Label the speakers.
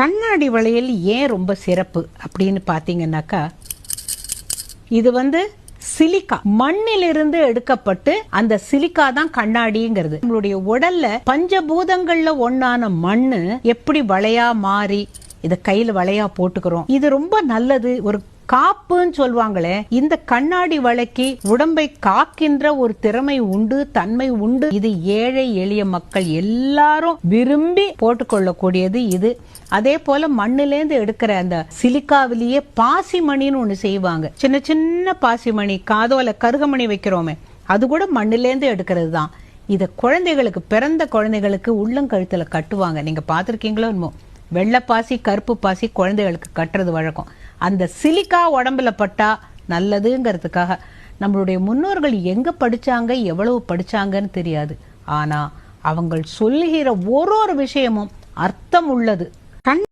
Speaker 1: கண்ணாடி வளையல் ஏன் ரொம்ப சிறப்பு அப்படின்னு பார்த்தீங்கன்னாக்கா இது வந்து சிலிக்கா. மண்ணிலிருந்து எடுக்கப்பட்டு அந்த சிலிக்கா தான் கண்ணாடிங்கிறது. நம்மளுடைய உடல்ல பஞ்சபூதங்கள்ல ஒன்னான மண்ணு எப்படி வளையா மாறி இதை கையில் வளையா போட்டுக்கிறோம். இது ரொம்ப நல்லது. ஒரு காப்புன்னு சொல்லுவாங்களே இந்த கண்ணாடி வழக்கி உடம்பை காக்கின்ற ஒரு திறமை உண்டு தன்மை உண்டு. இது ஏழை எளிய மக்கள் எல்லாரும் விரும்பி போட்டுக்கொள்ளக்கூடியது இது. அதே போல மண்ணிலேருந்து எடுக்கிற அந்த சிலிக்காவிலேயே பாசிமணின்னு ஒண்ணு செய்வாங்க. சின்ன சின்ன பாசிமணி காதோல கருகமணி வைக்கிறோமே அது கூட மண்ணிலேருந்து எடுக்கிறது தான். இதை குழந்தைகளுக்கு பிறந்த குழந்தைகளுக்கு உள்ளங்கழுத்துல கட்டுவாங்க. நீங்க பார்த்துருக்கீங்களோ என்னமோ. வெள்ளை பாசி கருப்பு பாசி குழந்தைகளுக்கு கட்டுறது வழக்கம். அந்த சிலிக்கா உடம்புல பட்டா நல்லதுங்கிறதுக்காக நம்மளுடைய முன்னோர்கள் எங்க படிச்சாங்க எவ்வளவு படிச்சாங்கன்னு தெரியாது. ஆனா அவங்க சொல்லுகிற ஒரு ஒரு விஷயமும் அர்த்தம் உள்ளது. கண்